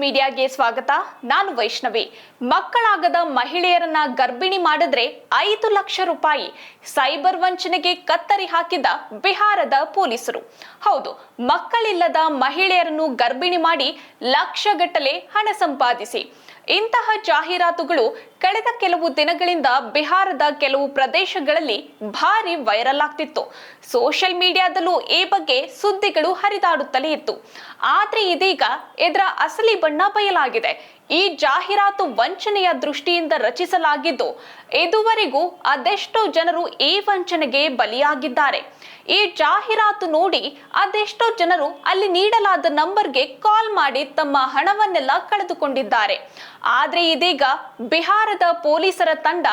ಮೀಡಿಯಾಗೆ ಸ್ವಾಗತ. ನಾನು ವೈಷ್ಣವಿ. ಮಕ್ಕಳಾಗದ ಮಹಿಳೆಯರನ್ನ ಗರ್ಭಿಣಿ ಮಾಡಿದ್ರೆ ಐದು ಲಕ್ಷ ರೂಪಾಯಿ ಸೈಬರ್ ವಂಚನೆಗೆ ಕತ್ತರಿ ಹಾಕಿದ ಬಿಹಾರದ ಪೊಲೀಸರು. ಹೌದು, ಮಕ್ಕಳಿಲ್ಲದ ಮಹಿಳೆಯರನ್ನು ಗರ್ಭಿಣಿ ಮಾಡಿ ಲಕ್ಷಗಟ್ಟಲೆ ಹಣ ಸಂಪಾದಿಸಿ. ಇಂತಹ ಜಾಹೀರಾತುಗಳು ಕಳೆದ ಕೆಲವು ದಿನಗಳಿಂದ ಬಿಹಾರದ ಕೆಲವು ಪ್ರದೇಶಗಳಲ್ಲಿ ಭಾರಿ ವೈರಲ್ ಆಗ್ತಿತ್ತು. ಸೋಷಿಯಲ್ ಮೀಡಿಯಾದಲ್ಲೂ ಈ ಬಗ್ಗೆ ಸುದ್ದಿಗಳು ಹರಿದಾಡುತ್ತಲೇ ಇತ್ತು. ಆದ್ರೆ ಇದೀಗ ಇದರ ಅಸಲಿ ಬಣ್ಣ ಬಯಲಾಗಿದೆ. ಈ ಜಾಹೀರಾತು ವಂಚನೆಯ ದೃಷ್ಟಿಯಿಂದ ರಚಿಸಲಾಗಿದ್ದು, ಇದುವರೆಗೂ ಅದೆಷ್ಟೋ ಜನರು ಈ ವಂಚನೆಗೆ ಬಲಿಯಾಗಿದ್ದಾರೆ. ಈ ಜಾಹೀರಾತು ನೋಡಿ ಅದೆಷ್ಟೋ ಜನರು ಅಲ್ಲಿ ನೀಡಲಾದ ನಂಬರ್ಗೆ ಕಾಲ್ ಮಾಡಿ ತಮ್ಮ ಹಣವನ್ನೆಲ್ಲ ಕಳೆದುಕೊಂಡಿದ್ದಾರೆ. ಆದ್ರೆ ಇದೀಗ ಬಿಹಾರದ ಪೊಲೀಸರ ತಂಡ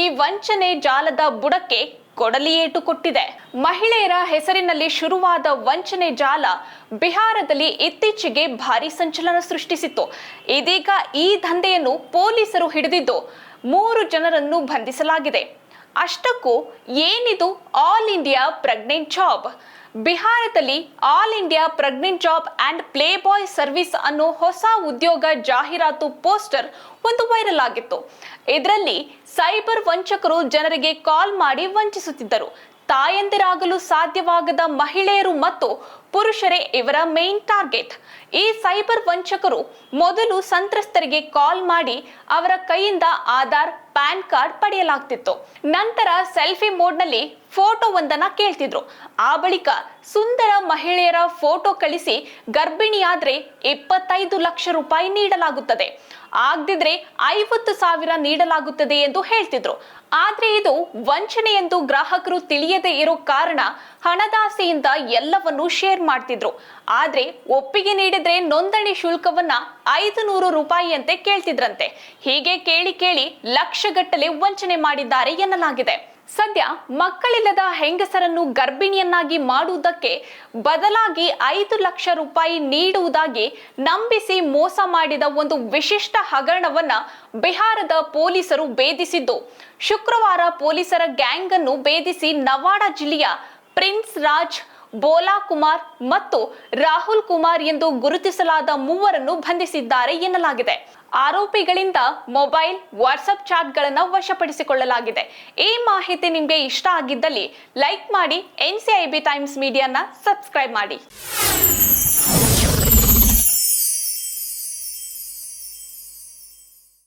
ಈ ವಂಚನೆ ಜಾಲದ ಬುಡಕ್ಕೆ ಕೊಡಲಿ ಏಟು ಕೊಟ್ಟಿದೆ. ಮಹಿಳೆಯರ ಹೆಸರಿನಲ್ಲಿ ಶುರುವಾದ ವಂಚನೆ ಜಾಲ ಬಿಹಾರದಲ್ಲಿ ಇತ್ತೀಚೆಗೆ ಭಾರಿ ಸಂಚಲನ ಸೃಷ್ಟಿಸಿತ್ತು. ಇದೀಗ ಈ ದಂಧೆಯನ್ನು ಪೊಲೀಸರು ಹಿಡಿದಿದ್ದು ಮೂರು ಜನರನ್ನು ಬಂಧಿಸಲಾಗಿದೆ. ಅಷ್ಟಕ್ಕೂ ಏನಿದು ಆಲ್ ಇಂಡಿಯಾ ಪ್ರೆಗ್ನೆಂಟ್ ಜಾಬ್ ಬಿಹಾರದಲ್ಲಿ all India pregnant job and play boy service ಅನ್ನೋ ಹೊಸ ಉದ್ಯೋಗ ಜಾಹೀರಾತು ಪೋಸ್ಟರ್ ಒಂದು ವೈರಲ್ ಆಗಿತ್ತು. ಇದರಲ್ಲಿ ಸೈಬರ್ ವಂಚಕರು ಜನರಿಗೆ ಕಾಲ್ ಮಾಡಿ ವಂಚಿಸುತ್ತಿದ್ದರು. ತಾಯಂದಿರಾಗಲು ಸಾಧ್ಯವಾಗದ ಮಹಿಳೆಯರು ಮತ್ತು ಪುರುಷರೇ ಇವರ ಮೇನ್ ಟಾರ್ಗೆಟ್ ಈ ಸೈಬರ್ ವಂಚಕರು ಮೊದಲು ಸಂತ್ರಸ್ತರಿಗೆ ಕಾಲ್ ಮಾಡಿ ಅವರ ಕೈಯಿಂದ ಆಧಾರ್ ಪ್ಯಾನ್ ಕಾರ್ಡ್ ಪಡೆಯಲಾಗ್ತಿತ್ತು. ನಂತರ ಸೆಲ್ಫಿ ಮೋಡ್ನಲ್ಲಿ ಫೋಟೋ ಒಂದನ್ನ ಕೇಳ್ತಿದ್ರು. ಆ ಬಳಿಕ ಸುಂದರ ಮಹಿಳೆಯರ ಫೋಟೋ ಕಳಿಸಿ ಗರ್ಭಿಣಿಯಾದ್ರೆ ಇಪ್ಪತ್ತೈದು ಲಕ್ಷ ರೂಪಾಯಿ ನೀಡಲಾಗುತ್ತದೆ. ಆಗದಿದ್ರೆ ಐವತ್ತು ಸಾವಿರ ನೀಡಲಾಗುತ್ತದೆ ಎಂದು ಹೇಳ್ತಿದ್ರು. ಆದ್ರೆ ಇದು ವಂಚನೆ ಎಂದು ಗ್ರಾಹಕರು ತಿಳಿಯದೆ ಇರೋ ಕಾರಣ ಹಣದಾಸೆಯಿಂದ ಎಲ್ಲವನ್ನೂ ಶೇರ್ ಮಾಡ್ತಿದ್ರು. ಆದ್ರೆ ಒಪ್ಪಿಗೆ ನೀಡಿದ್ರೆ ನೋಂದಣಿ ಶುಲ್ಕವನ್ನ ಐದು ನೂರು ರೂಪಾಯಿಯಂತೆ ಕೇಳ್ತಿದ್ರಂತೆ. ಹೀಗೆ ಕೇಳಿ ಕೇಳಿ ಲಕ್ಷಗಟ್ಟಲೆ ವಂಚನೆ ಮಾಡಿದ್ದಾರೆ ಎನ್ನಲಾಗಿದೆ. ಸದ್ಯ ಮಕ್ಕಳಿಲ್ಲದ ಹೆಂಗಸರನ್ನು ಗರ್ಭಿಣಿಯನ್ನಾಗಿ ಮಾಡುವುದಕ್ಕೆ ಬದಲಾಗಿ ಐದು ಲಕ್ಷ ರೂಪಾಯಿ ನೀಡುವುದಾಗಿ ನಂಬಿಸಿ ಮೋಸ ಮಾಡಿದ ಒಂದು ವಿಶಿಷ್ಟ ಹಗರಣವನ್ನ ಬಿಹಾರದ ಪೊಲೀಸರು ಭೇದಿಸಿದ್ದು. ಶುಕ್ರವಾರ ಪೊಲೀಸರ ಗ್ಯಾಂಗ್ ಅನ್ನು ಭೇದಿಸಿ ನವಾಡ ಜಿಲ್ಲೆಯ ಪ್ರಿನ್ಸ್ ರಾಜ್ ಬೋಲಾ ಕುಮಾರ್ ಮತ್ತು ರಾಹುಲ್ ಕುಮಾರ್ ಎಂದು ಗುರುತಿಸಲಾದ ಮೂವರನ್ನು ಬಂಧಿಸಿದ್ದಾರೆ ಎನ್ನಲಾಗಿದೆ. ಆರೋಪಿಗಳಿಂದ ಮೊಬೈಲ್ ವಾಟ್ಸಪ್ ಚಾಟ್ಗಳನ್ನು ವಶಪಡಿಸಿಕೊಳ್ಳಲಾಗಿದೆ. ಈ ಮಾಹಿತಿ ನಿಮಗೆ ಇಷ್ಟ ಆಗಿದ್ದಲ್ಲಿ ಲೈಕ್ ಮಾಡಿ N C I B Times ಮೀಡಿಯಾನ subscribe ಮಾಡಿ.